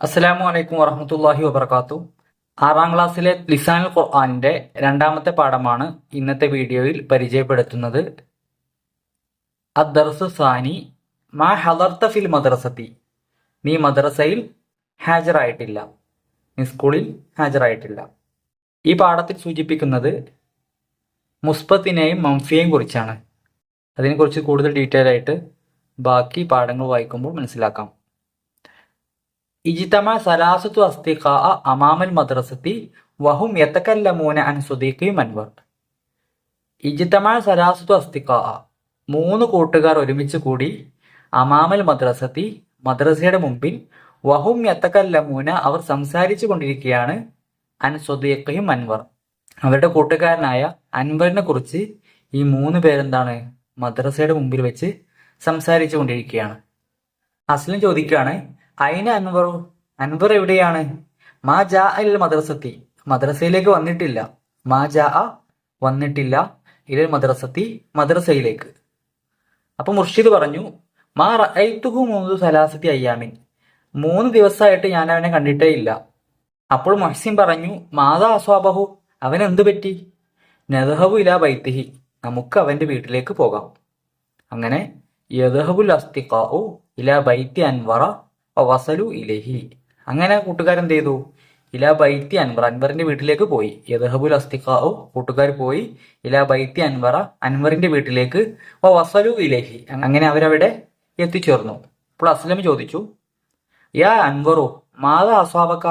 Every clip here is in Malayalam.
അസ്സലാമു അലൈക്കും വറഹമത്തല്ലാഹി വബർക്കാത്തു ആറാം ക്ലാസ്സിലെ ലിസാനുൽ ഖുർആാനിന്റെ രണ്ടാമത്തെ പാഠമാണ് ഇന്നത്തെ വീഡിയോയിൽ പരിചയപ്പെടുത്തുന്നത്. അദ്ദർസു സാനി മാ ഹദർത്ത ഫിൽ മദ്രസത്തി. നീ മദ്രസയിൽ ഹാജരായിട്ടില്ല. നീ സ്കൂളിൽ ഹാജരായിട്ടില്ല. ഈ പാഠത്തിൽ സൂചിപ്പിക്കുന്നത് മുസ്ബത്തിനെയും മംഫിയെയും കുറിച്ചാണ്. അതിനെക്കുറിച്ച് കൂടുതൽ ഡീറ്റെയിൽ ആയിട്ട് ബാക്കി പാഠങ്ങൾ വായിക്കുമ്പോൾ മനസ്സിലാക്കാം. ഇജ്തമ സലാസത്തു അസ്തിഖ അമാമൽ മദ്രസത്തി വഹും യത്തക്കല്ലമൂന അൻ സുദീഖി മൻവർ. ഇജ്തമ സലാസത്തു അസ്തിഖ മൂന്ന് കൂട്ടുകാർ ഒരുമിച്ച് കൂടി അമാമൽ മദ്രസത്തി മദ്രസയുടെ മുമ്പിൽ വഹും യത്തക്കല്ലമൂന അവർ സംസാരിച്ചു കൊണ്ടിരിക്കുകയാണ് അൻ സുദീഖി മൻവർ. അവരുടെ കൂട്ടുകാരനായ അൻവറിനെ കുറിച്ച് ഈ മൂന്ന് പേരെന്താണ് മദ്രസയുടെ മുമ്പിൽ വെച്ച് സംസാരിച്ചു കൊണ്ടിരിക്കുകയാണ്. അസ്ലം ചോദിക്കുകയാണ് അയിന അൻവറു അൻവർ എവിടെയാണ്? മാ ജാ ഇൽ മദ്രസത്തി. മദ്രസയിലേക്ക് വന്നിട്ടില്ല. മാ ജാ വന്നിട്ടില്ല. ഇൽ മദ്രസത്തി മദ്രസയിലേക്ക്. അപ്പൊ മുർഷിദ് പറഞ്ഞു മാ റൈത്തുഹു മൂന്ന് സലാസത്തി അയ്യാമിൻ. മൂന്ന് ദിവസമായിട്ട് ഞാൻ അവനെ കണ്ടിട്ടേ ഇല്ല. അപ്പോൾ മഹ്സിൻ പറഞ്ഞു മാതാ അസ്വാബഹു? അവൻ എന്ത് പറ്റി? നദഹബു ഇല ബൈത്തിഹി. നമുക്ക് അവന്റെ വീട്ടിലേക്ക് പോകാം. അങ്ങനെ യദഹബുൽ അസ്തിഖാഉ ഇല ബൈത്തി അൻവറ വസലു ഇലഹി. അങ്ങനെ കൂട്ടുകാരൻ എന്ത് ചെയ്തു? ഇലാ ബൈത്തി അൻവർ അൻവറിന്റെ വീട്ടിലേക്ക് പോയി. യദഹബുൽ അസ്തിഖാഉ. കൂട്ടുകാർ പോയി. ഇലാ ബൈത്തി അൻവറ. അൻവറിന്റെ വീട്ടിലേക്ക്. വസലു ഇലഹി. അങ്ങനെ അവരവിടെ എത്തിച്ചേർന്നു. അപ്പോൾ അസ്ലം ചോദിച്ചു യാ അൻവറു മാതാ അസ്വാബക്ക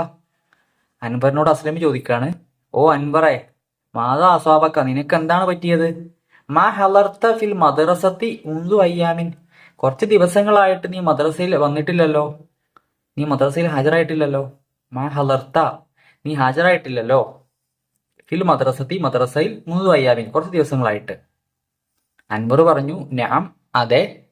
അൻവറിനോട് അസ്ലം ചോദിക്കാണ് ഓ അൻവറെ മാതാ അസ്വാബക്ക നിനക്ക് എന്താണ് പറ്റിയത്? മാ ഹലർത്ത ഫിൽ മദ്രസത്തി ഉന്തു അയ്യാമിൻ. കുറച്ച് ദിവസങ്ങളായിട്ട് നീ മദ്രസയിൽ വന്നിട്ടില്ലല്ലോ. നീ മദ്രസയിൽ ഹാജരായിട്ടില്ലല്ലോ? മാ ഹലർത്ത. നീ ഹാജരായിട്ടില്ലല്ലോ? ഫിൽ മദ്രസത്തി മദ്രസയിൽ മുന്തു അയ്യാമിൻ. കുറച്ച് ദിവസങ്ങളായിട്ട്. അൻവർ പറഞ്ഞു നാം അതെ.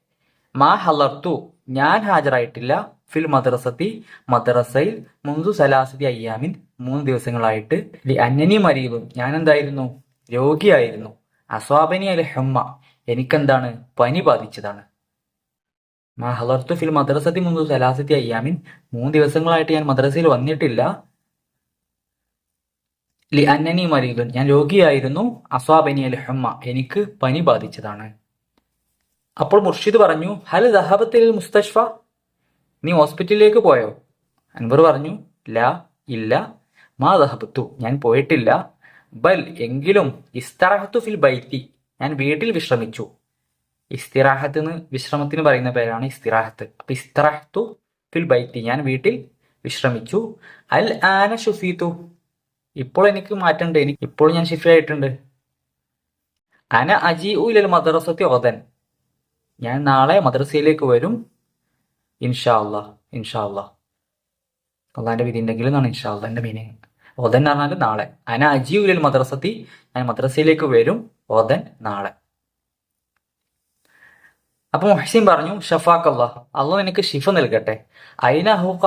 മാ ഹലർത്തു. ഞാൻ ഹാജരായിട്ടില്ല. ഫിൽ മദ്രസത്തി മദ്രസയിൽ മുന്തു സലാസതി അയ്യാമിൻ മൂന്ന് ദിവസങ്ങളായിട്ട്. അന്നനി മരീതും ഞാൻ എന്തായിരുന്നു രോഗിയായിരുന്നു. അസ്വാബനി അൽ ഹെമ്മ. എനിക്കെന്താണ്? പനി ബാധിച്ചതാണ്. മാ ഹലർത്തു ഫിൽ മദ്രസത്തി മുന്തു സലാസത്തി അയ്യാമിൻ മൂന്ന് ദിവസങ്ങളായിട്ട് ഞാൻ മദ്രസയിൽ വന്നിട്ടില്ല. ലി അന്നനി മരീദുൻ ഞാൻ രോഗിയായിരുന്നു. അസ്വാബനി അൽ ഹമ്മ എനിക്ക് പനി ബാധിച്ചതാണ്. അപ്പോൾ മുർഷിദ് പറഞ്ഞു ഹൽ ദഹബത്തിൽ മുസ്തഷ്ഫ? നീ ഹോസ്പിറ്റലിലേക്ക് പോയോ? അൻവർ പറഞ്ഞു ലാ ഇല്ല. മാ ദഹബത്തു ഞാൻ പോയിട്ടില്ല. ബൽ എങ്കിലും ഇസ്തറഹത്തു ഫിൽ ബൈത്തി ഞാൻ വീട്ടിൽ വിശ്രമിച്ചു. ഇസ്തിറാഹത്ത് എന്ന് വിശ്രമത്തിന് പറയുന്ന പേരാണ് ഇസ്തിറാഹത്ത്. അപ്പൊ ഇസ്തറാഹത്തു ഫിൽ ബൈത്തി. ഞാൻ വീട്ടിൽ വിശ്രമിച്ചു. അൽ ആന ഷുഫീത്തു ഇപ്പോൾ എനിക്ക് മാറ്റണ്ട് എനിക്ക് ഇപ്പോൾ ഞാൻ ഷിഫി ആയിട്ടുണ്ട്. അന അജി ഉലൽ മദ്രസത്തി ഓതൻ ഞാൻ നാളെ മദ്രസയിലേക്ക് വരും. ഇൻഷാ അല്ലാ ഇൻഷാ അല്ലാ അള്ളാന്റെ വിധി ഉണ്ടെങ്കിൽ എന്നാണ് ഇൻഷാ അല്ലാ എന്റെ മീനിങ് ഓതൻ എന്ന് പറഞ്ഞാൽ നാളെ. അന അജി ഉലൽ മദ്രസത്തി. ഞാൻ മദ്രസയിലേക്ക് വരും. ഓതൻ നാളെ. അപ്പൊ മുഹസിൻ പറഞ്ഞു ഷഫാഖ് അള്ളാഹ് അള്ളാഹ് നിനക്ക് ഷിഫ നൽകട്ടെ. അയിന ഹൂക്ക?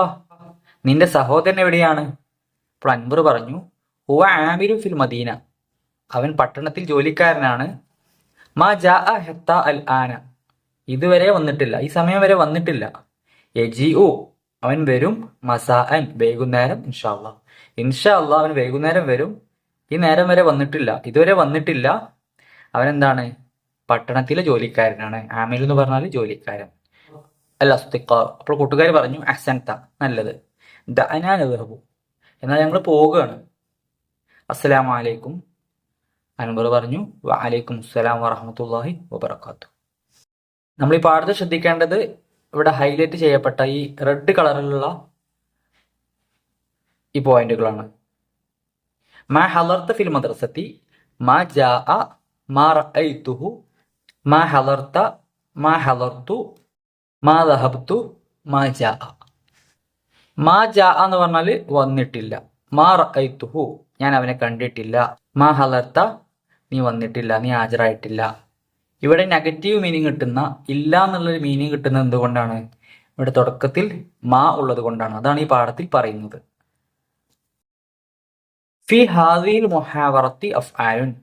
നിന്റെ സഹോദരൻ എവിടെയാണ്? അപ്പോൾ അൻവർ പറഞ്ഞു ഹുവ ആമിരു ഫിൽ മദീന. അവൻ പട്ടണത്തിൽ ജോലിക്കാരനാണ്. മാ ജാ ഹെത്ത അൽ ആന. ഇതുവരെ വന്നിട്ടില്ല. ഈ സമയം വരെ വന്നിട്ടില്ല. എജി ഉ അവൻ വരും മസാ അൻ വൈകുന്നേരം ഇൻഷാ അള്ളാ ഇൻഷാ അള്ളാഹ് അവൻ വൈകുന്നേരം വരും. ഈ നേരം വരെ വന്നിട്ടില്ല. ഇതുവരെ വന്നിട്ടില്ല. അവൻ എന്താണ്? പട്ടണത്തിലെ ജോലിക്കാരനാണ്. ആമിൽ എന്ന് പറഞ്ഞാൽ ജോലിക്കാരൻ. അല്ല അസ്തിക്ക അപ്പോൾ കൂട്ടുകാർ പറഞ്ഞു അസൻത നല്ലത്. ദഅനാനദ്ഹബു എന്നാൽ ഞങ്ങൾ പോവുകയാണ്. അസ്സലാം വലൈക്കും അൻവർ പറഞ്ഞു വാലൈക്കും അസ്സലാം വറഹമത്തല്ലാഹി വബർക്കാത്തു നമ്മൾ ഈ പാഠത്തിൽ ശ്രദ്ധിക്കേണ്ടത് ഇവിടെ ഹൈലൈറ്റ് ചെയ്യപ്പെട്ട ഈ റെഡ് കളറിലുള്ള ഈ പോയിന്റുകളാണ്. മാ ഹലർത്ത ഫിൽ മദ്രസത്തി മാ ജാ മാ റഅയ്തുഹു മാ ഹലർത്ത മാ ഹലർത്തു മാ ദഹബ്തു മാ ജാ. മാ ജാ എന്ന് പറഞ്ഞാൽ വന്നിട്ടില്ല. മാ റഅയ്തുഹു ഞാൻ അവനെ കണ്ടിട്ടില്ല. മാ ഹലർത്ത നീ വന്നിട്ടില്ല നീ ഹാജരായിട്ടില്ല. ഇവിടെ നെഗറ്റീവ് മീനിങ് കിട്ടുന്ന ഇല്ല എന്നുള്ളൊരു മീനിങ് കിട്ടുന്നത് എന്തുകൊണ്ടാണ്? ഇവിടെ തുടക്കത്തിൽ മാ ഉള്ളത് കൊണ്ടാണ്. അതാണ് ഈ പാഠത്തിൽ പറയുന്നത്. ഫി ഹാദിൽ മൊഹാവറത്തി അഫ് ആയുൻ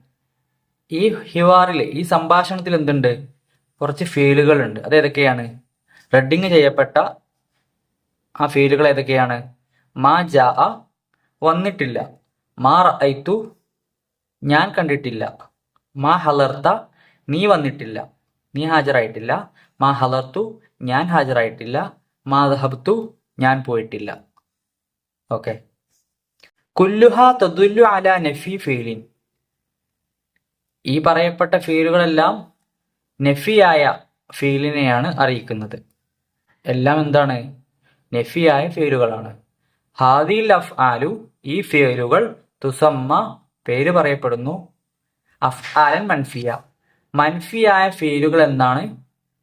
ഈ ഹിവാറിൽ ഈ സംഭാഷണത്തിൽ എന്തുണ്ട്? കുറച്ച് ഫീലുകൾ ഉണ്ട് അത് ഏതൊക്കെയാണ്? റെഡിങ് ചെയ്യപ്പെട്ട ആ ഫീലുകൾ ഏതൊക്കെയാണ്? മാ ജാ വന്നിട്ടില്ല. മാ റൈത്തു ഞാൻ കണ്ടിട്ടില്ല. മാ ഹലർത്ത നീ വന്നിട്ടില്ല. നീ ഹാജരായിട്ടില്ല. മാ ഹലർത്തു ഞാൻ ഹാജരായിട്ടില്ല. മാ ദഹബ്തു ഞാൻ പോയിട്ടില്ല. ഓക്കെ. കുല്ലുഹ തദുല്ലു അല നഫി ഫീലിൻ. ഈ പറയപ്പെട്ട ഫീലുകളെല്ലാം നെഫിയായ ഫീലിനെയാണ് അറിയിക്കുന്നത്. എല്ലാം എന്താണ്? നെഫിയായ ഫീലുകളാണ്. ഹാദിൽ അഫ് ആലു ഈ ഫീലുകൾ തുസമ്മ പേര് പറയപ്പെടുന്നു. അഫ് ആലൻ മൻഫിയ. മൻഫിയായ ഫീലുകൾ എന്നാണ്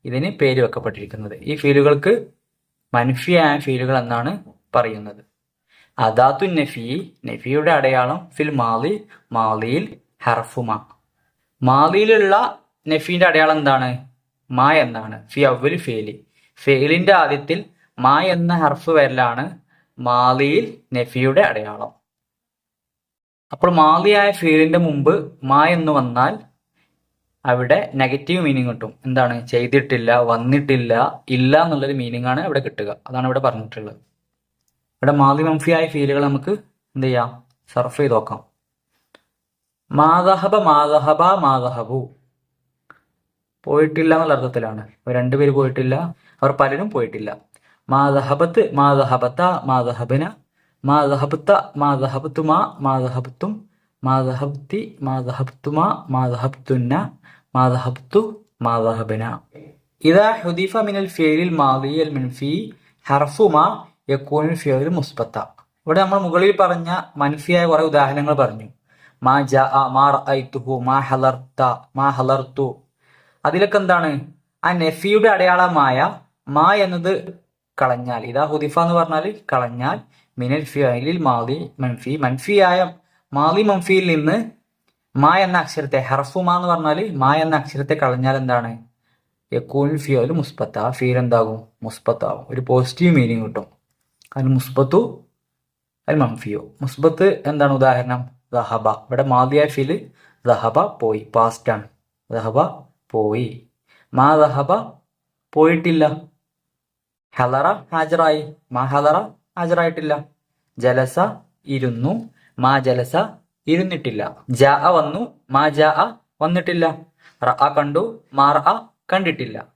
ഇതിന് പേര് വെക്കപ്പെട്ടിരിക്കുന്നത്. ഈ ഫീലുകൾക്ക് മൻഫിയായ ഫീലുകൾ എന്നാണ് പറയുന്നത്. അദാത്തു നഫി നഫിയുടെ അടയാളം ഫിൽ മാലി മാലിയിൽ ഹർഫുമ. മാലിയിലുള്ള നഫീന്റെ അടയാളം എന്താണ്? മാ എന്നാണ്. ഫി അവൽ ഫേലി. ഫേലിന്റെ ആദ്യത്തിൽ മാ എന്ന ഹർഫ് വരലാണ് മാലിയിൽ നെഫിയുടെ അടയാളം. അപ്പോൾ മാലിയായ ഫീലിന്റെ മുമ്പ് മാ എന്ന് വന്നാൽ അവിടെ നെഗറ്റീവ് മീനിങ് കിട്ടും. എന്താണ്? ചെയ്തിട്ടില്ല വന്നിട്ടില്ല ഇല്ല എന്നുള്ളൊരു മീനിങ് ആണ് അവിടെ കിട്ടുക. അതാണ് ഇവിടെ പറഞ്ഞിട്ടുള്ളത്. ഇവിടെ മാലി മംഫിയായ ഫീലുകൾ നമുക്ക് എന്ത് ചെയ്യാം? സർഫ് ചെയ്ത് നോക്കാം. മാതഹബ മാതഹബ മാതഹബു പോയിട്ടില്ല എന്നുള്ള അർത്ഥത്തിലാണ്. രണ്ടുപേര് പോയിട്ടില്ല അവർ പലരും പോയിട്ടില്ല. മാതഹബത്ത് മാതഹബത്ത മാതഹബന മാതഹബത്ത മാതഹബത്തുമാ മാതഹബത്തും മാതഹബ്തി മാതഹബ്തുമാ മാതഹബ്തുന്ന മാതഹബ്തു മാതഹബന ഇതാ ഹുദീഫ മിനൽ ഫിയലിൽ മാദി അൽ മിൻഫി ഹർഫുമാ യക്കൂനിൽ ഫിയലിൽ മുസ്ബത്ത. ഇവിടെ നമ്മൾ മുകളിൽ പറഞ്ഞ മൻഫിയായ കുറെ ഉദാഹരണങ്ങൾ പറഞ്ഞു. മാ മാ മാ ഹലർത്ത അതിലൊക്കെ എന്താണ്? ആ നെഫിയുടെ അടയാളമായ മാ എന്നത് കളഞ്ഞാൽ ഇതാ ഹുദിഫ എന്ന് പറഞ്ഞാൽ കളഞ്ഞാൽ മിനൽ ഫിയലിൽ മാലി മൻഫി മൻഫിയായ മാലി മൻഫിയിൽ നിന്ന് മാ എന്ന അക്ഷരത്തെ ഹർഫു മാ എന്ന് പറഞ്ഞാൽ മാ എന്ന അക്ഷരത്തെ കളഞ്ഞാൽ എന്താണ്? യക്കൂൻ ഫിയോൽ മുസ്ബത്ത് ആ ഫീൽ എന്താകും? മുസ്ബത്താകും. ഒരു പോസിറ്റീവ് മീനിങ് കിട്ടും. അതിന് മുസ്ബത്തു അതിൽ മംഫിയോ മുസ്ബത്ത് എന്താണ് ഉദാഹരണം? ദഹബ. ഇവിടെ മാതിയായ ഫീൽ ദഹബ പോയി. പാസ്റ്റ് ആണ്. ദഹബ പോയി. മാ ദഹബ പോയിട്ടില്ല. ഹലറ ഹാജറായി മാ ഹലറ ഹാജറായിട്ടില്ല ജലസ ഇരുന്നു. മാ ജലസ ഇരുന്നിട്ടില്ല. ജ വന്നു. മാ ജ വന്നിട്ടില്ല. റ കണ്ടു. മാ റ കണ്ടിട്ടില്ല.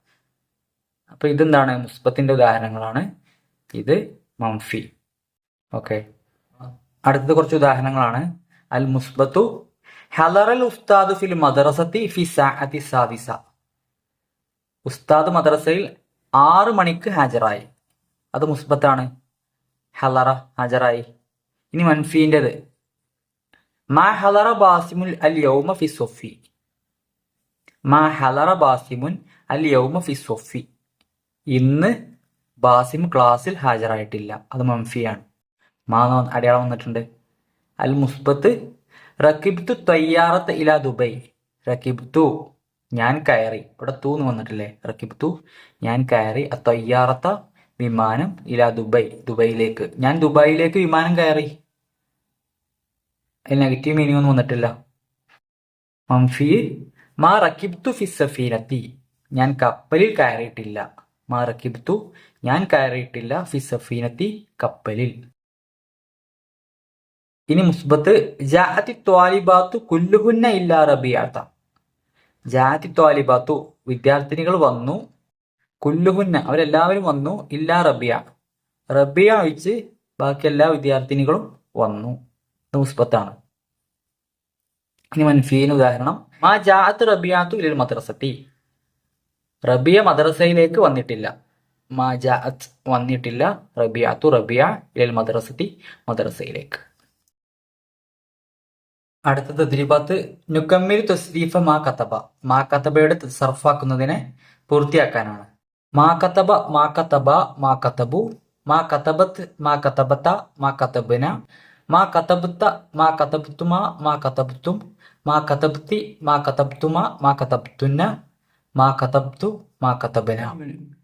അപ്പൊ ഇതെന്താണ്? മുസ്ബത്തിന്റെ ഉദാഹരണങ്ങളാണ്. ഇത് മംഫി. ഓക്കെ. അടുത്തത് കുറച്ച് ഉദാഹരണങ്ങളാണ്. അൽ മുസ്ബത്തു ഹലറൽ ഉസ്താദ് ഫിൽ മദ്രസത്തി ഫി സാഅത്തി സാദിസ. ഉസ്താദ് മദ്രസയിൽ ആറ് മണിക്ക് ഹാജരായി. അത് മുസ്ബത്താണ്. ഹലറ ഹാജരായി. ഇനി മൻഫീന്റെത്. മാ ഹലറ ബാസിമുൽ അൽ യൗമ ഫി സൊഫി മാ ഹലറ ബാസിമുൻ അൽ യൗമ ഫി സൊഫി ഇന്ന് ബാസിം ക്ലാസ്സിൽ ഹാജരായിട്ടില്ല. അത് മൻഫിയാണ്. മാ അടയാളം വന്നിട്ടുണ്ട്. അൽ മുസ്ബത്ത് റക്കിബ്തു തയ്യാറത്ത് ഇല ദുബൈ. റക്കിബ്തു ഞാൻ കയറി. ഇവിടെ തൂ എന്ന് വന്നിട്ടില്ലേ? റക്കിബ്തു ഞാൻ കയറി. തയ്യാറത്ത വിമാനം ഇല ദുബൈ ദുബൈയിലേക്ക്. ഞാൻ ദുബായിലേക്ക് വിമാനം കയറി. അതിൽ നെഗറ്റീവ് മീനിങ് ഒന്നും വന്നിട്ടില്ല. മംഫി മാ റക്കിബ്തു ഫിസഫീനത്തി ഞാൻ കപ്പലിൽ കയറിയിട്ടില്ല. മാ റക്കിബ്തു ഞാൻ കയറിയിട്ടില്ല ഫിസഫീനത്തി കപ്പലിൽ. ഇനി മുസ്ബത്ത് ജാഅത്തി ത്വാലിബാത്തു കുല്ലുഹുന്ന ഇല്ലാ റബിയാത്ത. ജാഅത്തി ത്വാലിബാത്തു വിദ്യാർത്ഥിനികൾ വന്നു കുല്ലുഹുന്ന അവരെല്ലാവരും വന്നു ഇല്ലാ റബിയ. റബിയ ഒഴിച്ച് ബാക്കി എല്ലാ വിദ്യാർത്ഥിനികളും വന്നു. മുസ്ബത്താണ്. ഇനി മൻഫീന് ഉദാഹരണം. മാ ജാഅത്ത് റബിയാത്തു ഇലിൽ മദ്രസത്തി. റബിയ മദ്രസയിലേക്ക് വന്നിട്ടില്ല. മാ ജാഅത്ത് വന്നിട്ടില്ല. റബിയാത്തു റബിയ ഇലിൽ മദ്രസത്തി മദ്രസയിലേക്ക്. അടുത്ത തദ്രീബാത്ത് നുക്കമ്മിൽ തസ്രീഫ മാ കത്തബ മാ കത്തബയുടെ സർഫാക്കുന്നതിനെ പൂർത്തിയാക്കാനാണ്. മാ കത്തബ മാ കത്തബ മാ കത്തബു മാ കത്തബത്ത് മാ കത്തബത്ത മാ കത്തബന മാ കത്തബുത്ത മാ കത്തബുത്തുമ മാ കത്തബുത്തും മാ കത്തബുത്തി മാ കത്തബുത്തുമ മാ കത്തബുത്തുന്ന മാ കത്തബ്തു മാ കത്തബന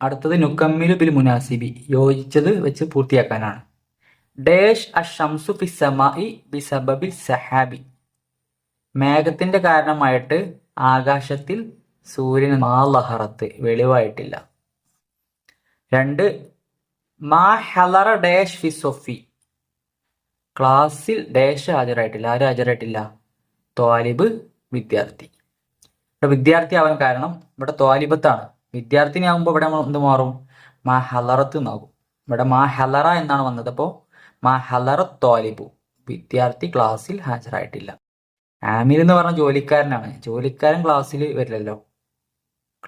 അടുത്തത് നുക്കമ്മിലു ബിൽ മുനാസിബി. യോജിച്ചത് വെച്ച് പൂർത്തിയാക്കാനാണ്. ഡേഷ് അഷംസു ഫിസമായി ബിസബബിൽ സഹാബി. മേഘത്തിന്റെ കാരണമായിട്ട് ആകാശത്തിൽ സൂര്യൻ മാലഹറത്ത് വെളിവായിട്ടില്ല. രണ്ട് മാ ഹലറ ഡാഷ് ഫിസോഫി ക്ലാസ്സിൽ ഡേഷ് ഹാജരായിട്ടില്ല. ആരും ഹാജരായിട്ടില്ല? ത്വാലിബ് വിദ്യാർത്ഥി. ഇവിടെ വിദ്യാർത്ഥി ആവാൻ കാരണം ഇവിടെ ത്വാലിബത്താണ്. വിദ്യാർത്ഥിനി ആകുമ്പോൾ ഇവിടെ എന്ത് മാറും? മാ ഹലറത്ത് എന്നാകും. ഇവിടെ മാ ഹലറ എന്നാണ് വന്നത്. അപ്പോൾ മാ ഹലറ ത്വാലിബു. വിദ്യാർത്ഥി ക്ലാസ്സിൽ ഹാജരായിട്ടില്ല. ആമിർ എന്ന് പറഞ്ഞ ജോലിക്കാരനാണ്. ജോലിക്കാരൻ ക്ലാസ്സിൽ വരില്ലല്ലോ.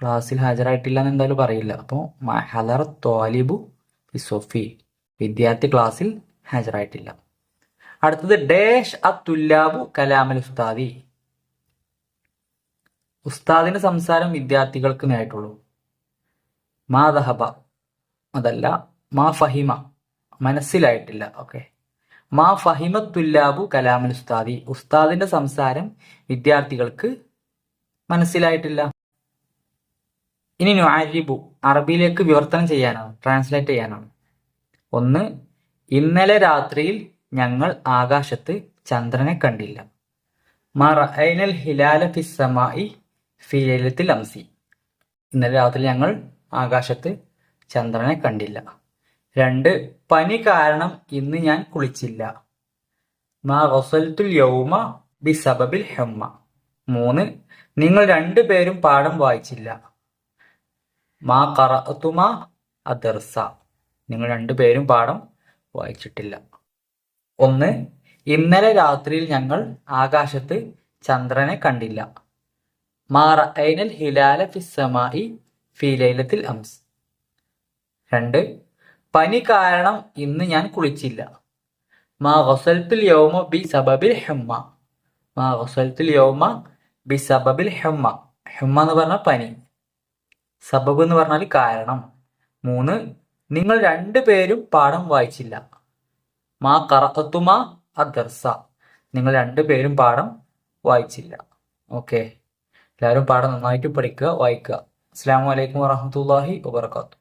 ക്ലാസ്സിൽ ഹാജരായിട്ടില്ല എന്ന് എന്തായാലും പറയില്ല. അപ്പോൾ മഹലർ തോലിബു സൊഫി. വിദ്യാർത്ഥി ക്ലാസ്സിൽ ഹാജരായിട്ടില്ല. അടുത്തത് ഡേഷ് അത്തുല്ലാബു കലാമൽ ഉസ്താദി. ഉസ്താദിന്റെ സംസാരം വിദ്യാർത്ഥികൾക്ക് നേരിട്ടുള്ളൂ മാ ദഹബ. അതല്ല മാ ഫഹിമ. മനസ്സിലായിട്ടില്ല. ഓക്കെ. മാ ഫഹിമത്തുല്ലാബു തുല്ലാബു കലാമൽ ഉസ്താദി. ഉസ്താദിന്റെ സംസാരം വിദ്യാർത്ഥികൾക്ക് മനസ്സിലായിട്ടില്ല. ഇനി നുആരിബു അറബിയിലേക്ക് വിവർത്തനം ചെയ്യാനാണ് ട്രാൻസ്ലേറ്റ് ചെയ്യാനാണ്. ഒന്ന് ഇന്നലെ രാത്രിയിൽ ഞങ്ങൾ ആകാശത്ത് ചന്ദ്രനെ കണ്ടില്ല. മറൈനൽ ഹിലാല ഫിസമായി ഫിലത്തിൽ അംസി. ഇന്നലെ രാത്രി ഞങ്ങൾ ആകാശത്ത് ചന്ദ്രനെ കണ്ടില്ല. രണ്ട് പനി കാരണം ഇന്ന് ഞാൻ കുളിച്ചില്ല. മാ ഗസൽത്തുൽ യൗമ ബി സബബിൽ ഹെമ്മ. മൂന്ന് നിങ്ങൾ രണ്ടുപേരും പാഠം വായിച്ചില്ല. മാ കറത്തുമ അദർസ. നിങ്ങൾ രണ്ടുപേരും പാഠം വായിച്ചിട്ടില്ല. ഒന്ന് ഇന്നലെ രാത്രിയിൽ ഞങ്ങൾ ആകാശത്ത് ചന്ദ്രനെ കണ്ടില്ല. മാറ റഅയ്നൽ ഹിലാല ഫിസമായി ഫീലൈലത്തിൽ അംസ്. രണ്ട് പനി കാരണം ഇന്ന് ഞാൻ കുളിച്ചില്ല. മാ ഗസൽത്തുൽ യൗമ ബി സബബിൽ ഹെമ്മ. മാ ഗസൽത്തുൽ യൗമ ബി സബബിൽ ഹെമ്മ. ഹെമ്മ എന്ന് പറഞ്ഞാൽ പനി. സബബ് എന്ന് പറഞ്ഞാൽ കാരണം. മൂന്ന് നിങ്ങൾ രണ്ടുപേരും പാഠം വായിച്ചില്ല. മാ കറത്തുമ അദർസ. നിങ്ങൾ രണ്ടുപേരും പാഠം വായിച്ചില്ല. ഓക്കെ. എല്ലാവരും പാഠം നന്നായിട്ട് പഠിക്കുക വായിക്കുക. അസ്സാം വലൈക്കും വാഹമത്തല്ലാഹി വാബർക്കാത്തു